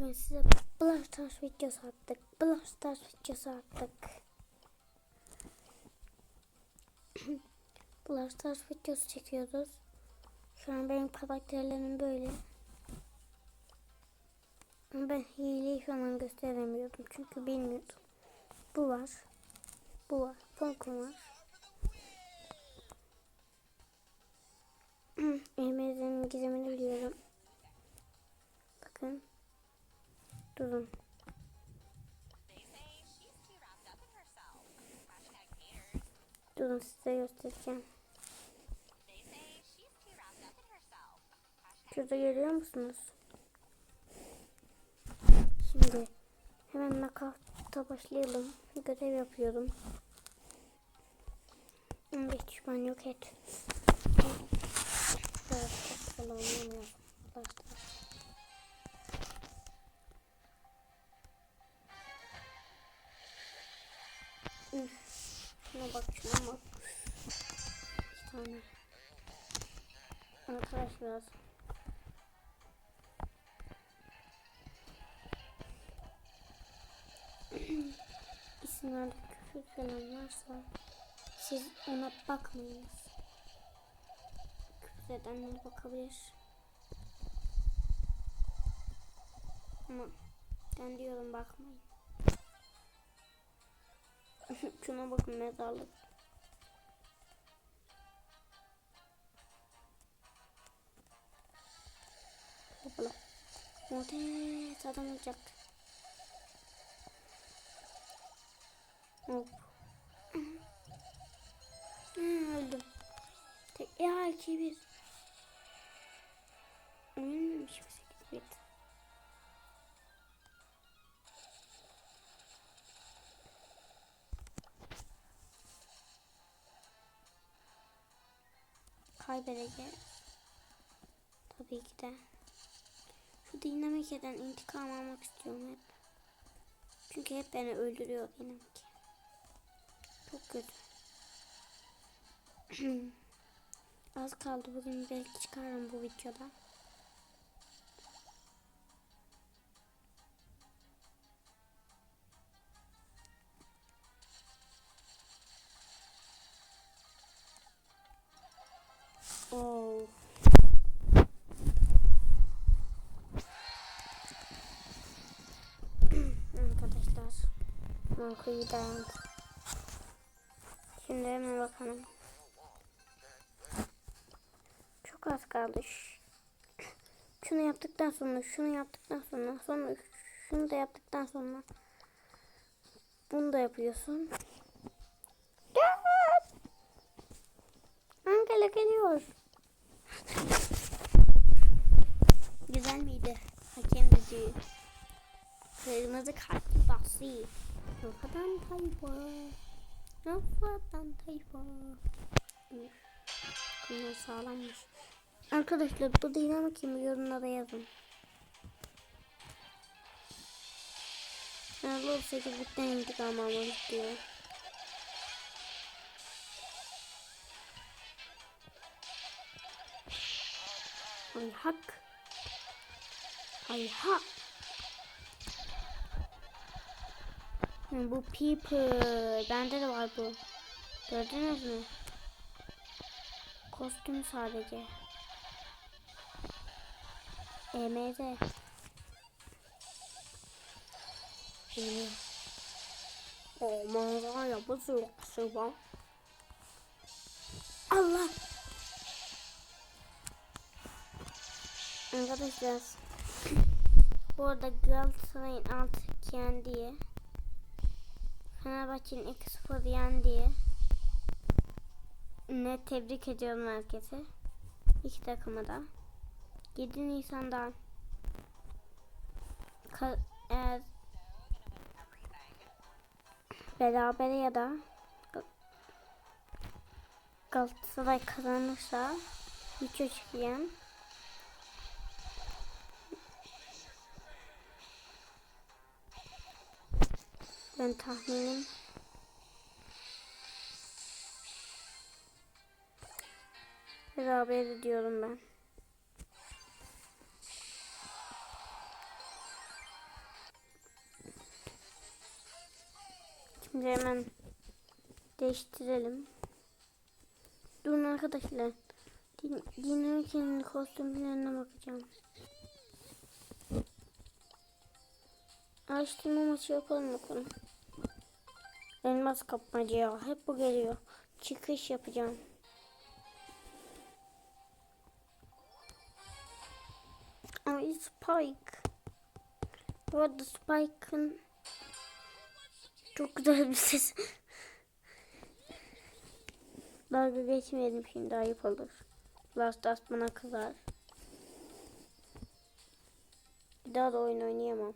Bugün size Brawl Stars videosu attık. Brawl Stars videosu attık. Brawl Stars videosu çekiyoruz. Şu an benim karakterlerim böyle. Ben hileyi şu an gösteremiyordum. Çünkü bilmiyordum. Bu var. Bu var. Ponkon var. Emre'nin gizemini biliyorum. Bakın. Durun. Durun size göstereceğim. Şurada görüyor musunuz? Şimdi hemen nakavta başlayalım. Görev yapıyorum. 15 düşman yok et. Evet, Arkadaşlar. İsimlerde küfür falan varsa siz ona bakmayınız. Küfür edenler bakabilir. Ama ben diyorum bakmayın. Şuna bakın mezarlık. Muhtemelen adam olacak. Hop. Ha, öldüm. Tek ya iki bir. Oynamış mı sekiz bir? Kaybedeceğiz. Tabii ki de. Şu dinamik eden intikam almak istiyorum hep. Çünkü hep beni öldürüyor benimki. Çok kötü. Az kaldı bugün belki çıkarım bu videoda. Mankoyu dayandı. Şimdi hemen bakalım. Çok az kaldı. Şunu yaptıktan sonra, şunu yaptıktan sonra, sonra şunu da yaptıktan sonra bunu da yapıyorsun. Gel! Angela geliyor. Güzel miydi? Hakem düdüğü. Kırmızı kartlı bası. Rafadan tayfa. Rafadan tayfa. Bunlar sağlammış. Arkadaşlar bu dinamik kimi yorumlara yazın. Bu 8 bitten intikam almak istiyor. Ay hak. Ay hak. Hı, Bu people. Bende de var bu. Gördünüz mü? Kostüm sadece. EMD. Ee, O manzara yapısı sıva. Allah. Arkadaşlar. Bu arada Galatasaray'ın artık yendiği. Fenerbahçe'nin 2-0 yendiği. Ne tebrik ediyorum herkese. İki takımı da. 7 Nisan'da ka- eğer berabere ya da Ga- Galatasaray kazanırsa video çekeceğim. Ben tahminim. Beraber ediyorum ben. Şimdi hemen değiştirelim. Durun arkadaşlar. Din dinlerken kostümlerine bakacağım. Araştırma maçı yapalım bakalım. Elmas kapmaca ya. Hep bu geliyor. Çıkış yapacağım. Ay Spike. Bu arada Spike'ın çok güzel bir ses. Dalga geçmeyelim şimdi ayıp olur. Last Us bana kızar. Bir daha da oyun oynayamam.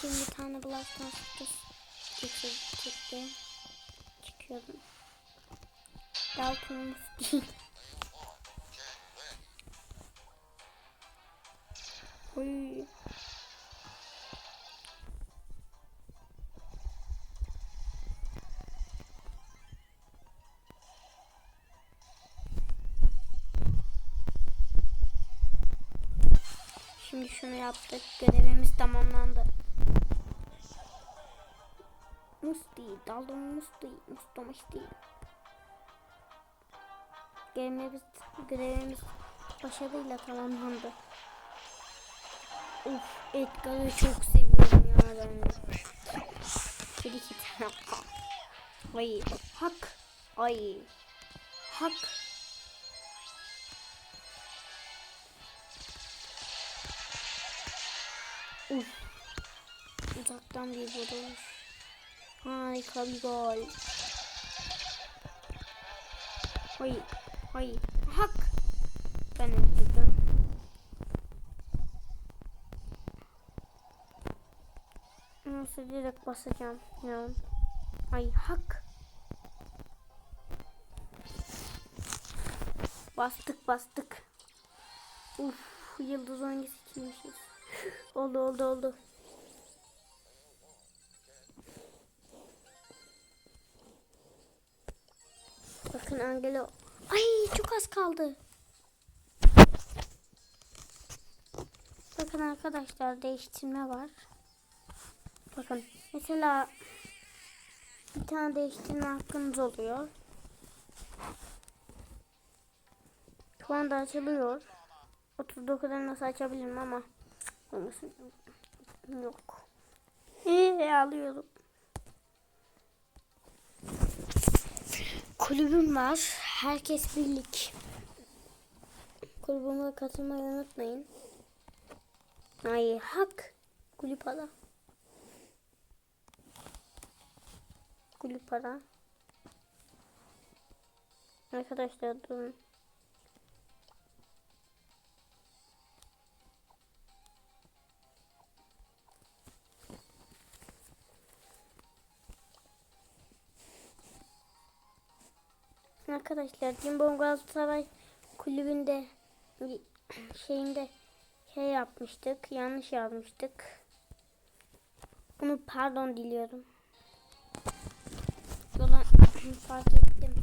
İçin bir tane Blast Us çıktı. Çıkıyordum. Dalton'umuz değil. Oy. Şimdi şunu yaptık. Görevimiz tamamlandı. Musti, daldım Musti, Musti, Musti. Görevimiz, görevimiz başarıyla tamamlandı. Of, Edgar'ı çok seviyorum ya ben. Bir iki tane. Ay, hak. Ay, hak. Uf. Uzaktan bir vuruş. Harika bir gol. Hay, hay, hak. Ben öldürdüm. Nasıl direkt basacağım ya. Ay hak. Bastık bastık. Uf yıldız hangisi kimmişiz? oldu oldu oldu. Bakın Angelo. Ay çok az kaldı. Bakın arkadaşlar değiştirme var. Bakın mesela bir tane değiştirme hakkınız oluyor. Şu anda açılıyor. 39'dan nasıl açabilirim ama olmasın. Yok. Eee alıyorum. Kulübüm var. Herkes birlik. Kulübüme katılmayı unutmayın. Ay hak. Kulüp ala. Kulüp para. Arkadaşlar durun. Arkadaşlar Cimbom Galatasaray kulübünde şeyinde şey yapmıştık. Yanlış yazmıştık. Bunu pardon diliyorum. Yola fark ettim.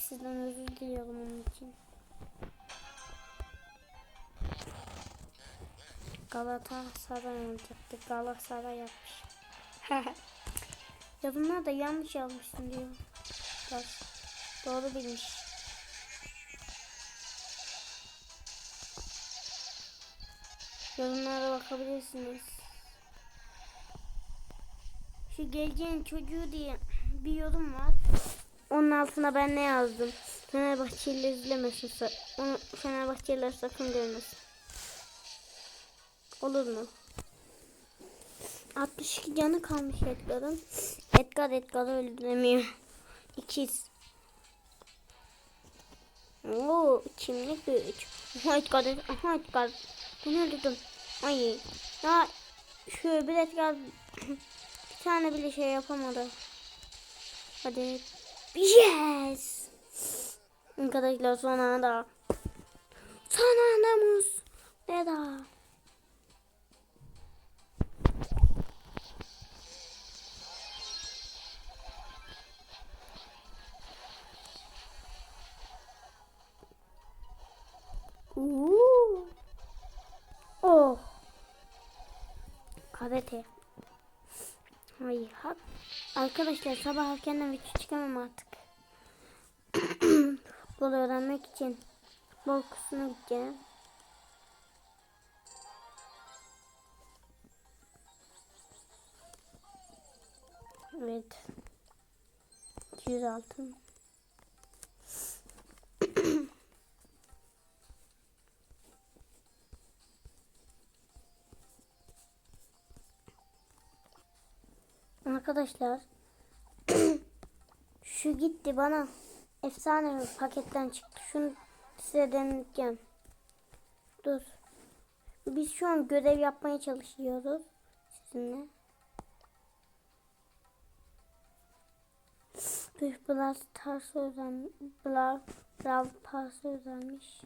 Sizden özür diliyorum onun için. Galatasaray olacaktı. Galatasaray yapmış. Yazımlar da yanlış yazmışsın diyor. Bak, doğru bilmiş. Yorumlara bakabilirsiniz. Şu geleceğin çocuğu diye bir yorum var. Onun altına ben ne yazdım? Fenerbahçeliler izlemesin. Onu Fenerbahçeliler sakın görmesin. Olur mu? 62 canı kalmış Edgar'ın. Edgar Edgar'ı öldüremiyor. İkiz. Oo, kimlik güç. Aha Edgar, aha Edgar. Bunu öldürdüm. Ay. Ya şu bir Edgar bir tane bile şey yapamadı. Hadi. Yes. Arkadaşlar son anda. Son anda muz. Uuu. Oh. karate. Ay hak. Arkadaşlar sabah erkenden video çıkamam artık. Futbol öğrenmek için futbol kursuna gideceğim. Evet. 200 altın. Arkadaşlar şu gitti bana efsane bir paketten çıktı. Şunu size deneyeceğim. Dur. Biz şu an görev yapmaya çalışıyoruz sizinle. Büyük Blast Stars özen Brav Brav Pass özenmiş.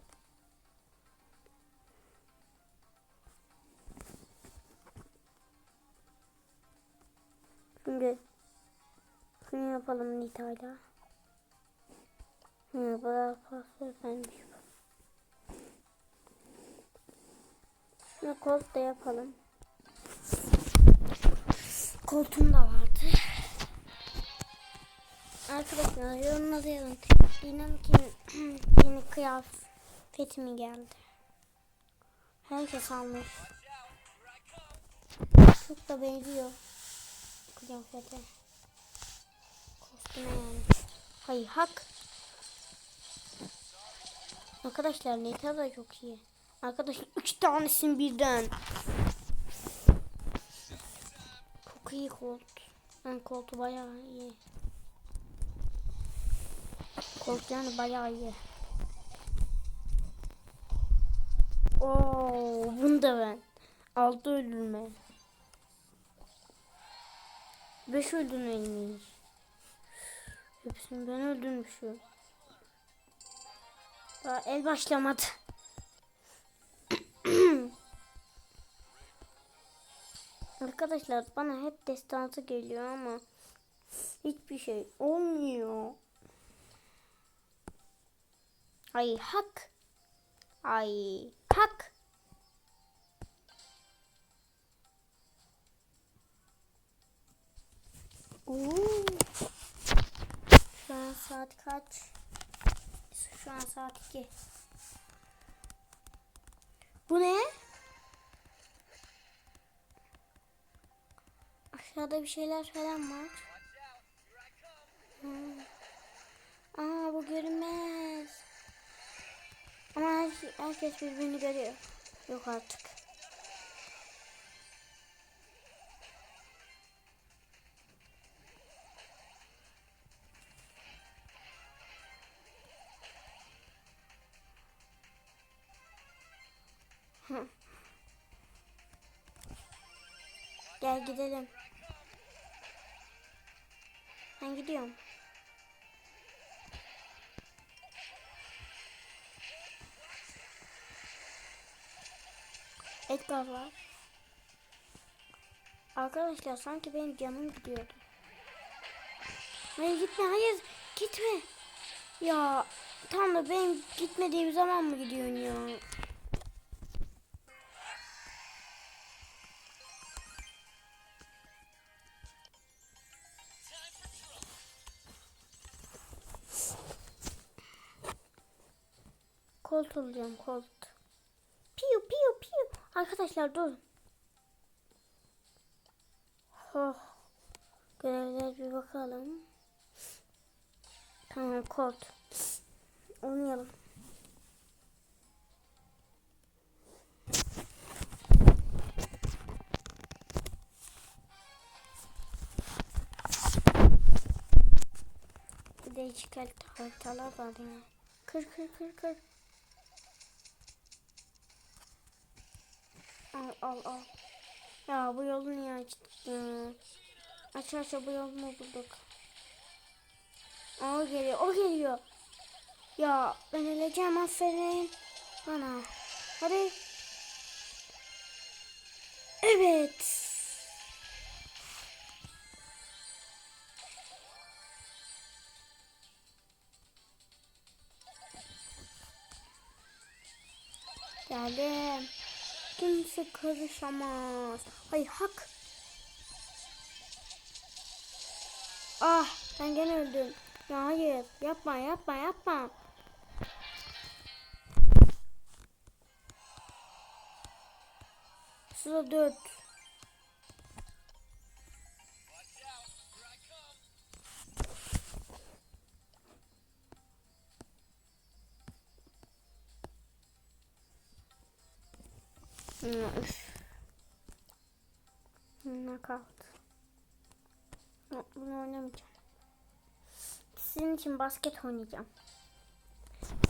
Şimdi şunu yapalım Nita'yla. Hı, Brav Pass özenmiş. Şunu Colt da yapalım. Koltuğum da vardı. Arkadaşlar yorumlara yazın. Dinamik'in yeni kıyafeti mi geldi? Herkes almış. Çok da benziyor kıyafete. Kostüme yani. Hayır hak. Arkadaşlar Nita da çok iyi. Arkadaşlar üç tanesin birden. Çok iyi kolt. Ben koltu bayağı iyi. Kolt yani bayağı iyi. Oo, bunu da ben. Altı öldürme. Beş öldürmeymiş. Hepsini ben öldürmüşüm. Daha el başlamadı. Arkadaşlar bana hep destansı geliyor ama hiçbir şey olmuyor. Ay hak. Ay hak. Oo. Şu an saat kaç? Şu an saat 2. Bu ne? Aşağıda bir şeyler falan var. Hmm. Aa bu görünmez. Ama her, herkes birbirini görüyor. Yok artık. Gel gidelim. Ben gidiyorum. Edgar var. Arkadaşlar sanki benim canım gidiyordu. Hayır gitme hayır gitme. Ya tam da benim gitmediğim zaman mı gidiyorsun ya? Kolt olacağım kolt. Piu piu piu. Arkadaşlar dur. Oh. Görevler bir bakalım. Tamam kolt. Oynayalım. Bir de çıkart haritalar var ya. Kır kır kır kır. Al al. Ya bu yolu niye açtın? Açarsa bu yolu mu bulduk? O geliyor, o geliyor. Ya ben öleceğim aferin. Bana. Hadi. Evet. Geldim. Kimse karışamaz. Hayır hak. Ah ben gene öldüm. Ya hayır yapma yapma yapma. Sıra dört. Knockout. Bunu oynamayacağım. Sizin için basket oynayacağım.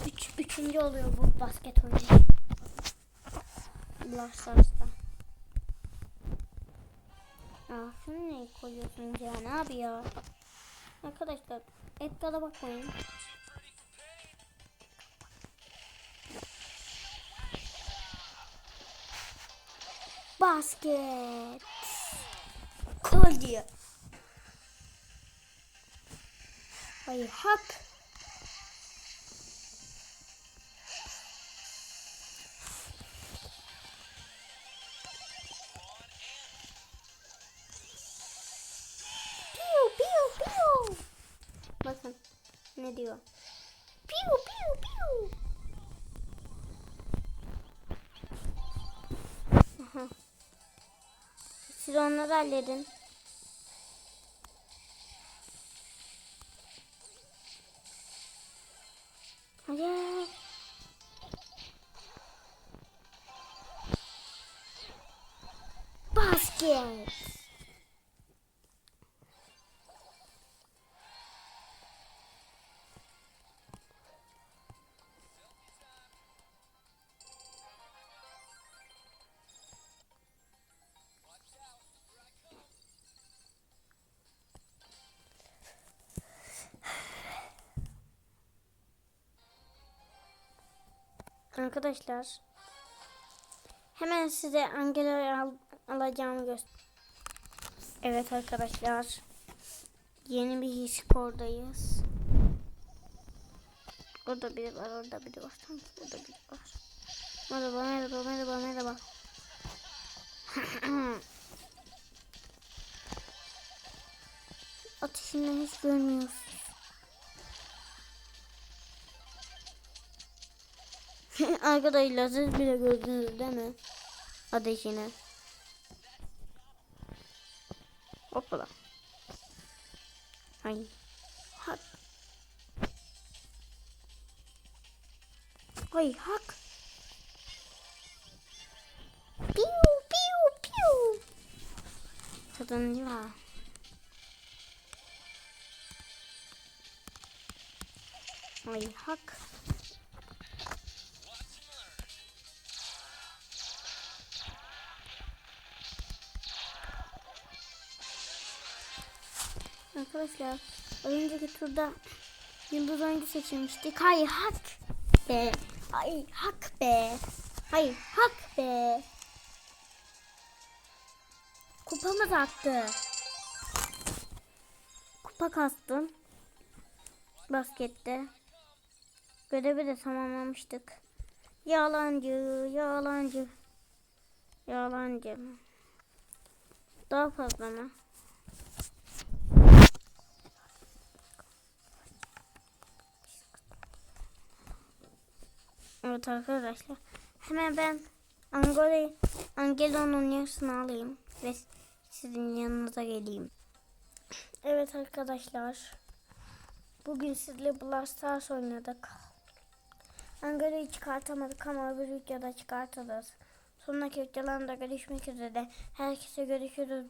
Üç, üçüncü oluyor bu basket oynayacağım. Brawl Stars'ta. Aa, şunu ne koyuyorsunuz ya? Ne abi ya? Arkadaşlar ekrana bakmayın. Basket. Hayır hak. Piu piu piu. Bakın ne diyor. Piu piu piu. Siz onları halledin. Arkadaşlar hemen size Angela'yı al, alacağımı göster. Evet arkadaşlar yeni bir spordayız. Orada biri var, orada biri var. Sanki orada biri var. Merhaba, merhaba, merhaba, merhaba. Ateşinden hiç görmüyorsun. Arkadaşlar siz bile gördünüz değil mi? Ateşini. Hoppala. Ay. Hak. Ay hak. Piu piu piu. Tadınca. Ay hak. Arkadaşlar önceki turda yıldız oyuncu seçilmiştik. Hayır hak be. Hayır hak be. Hayır hak be. Kupamız attı. Kupa kastım. Baskette. Görevi de tamamlamıştık. Yalancı, yalancı. Yalancı. Daha fazla mı? Evet arkadaşlar. Hemen ben Angola'yı Angelo'nun yarısını alayım ve sizin yanınıza geleyim. Evet arkadaşlar. Bugün sizle Brawl Stars oynadık. Angola'yı çıkartamadık ama öbür videoda çıkartırız. Sonraki videolarında görüşmek üzere. Herkese görüşürüz.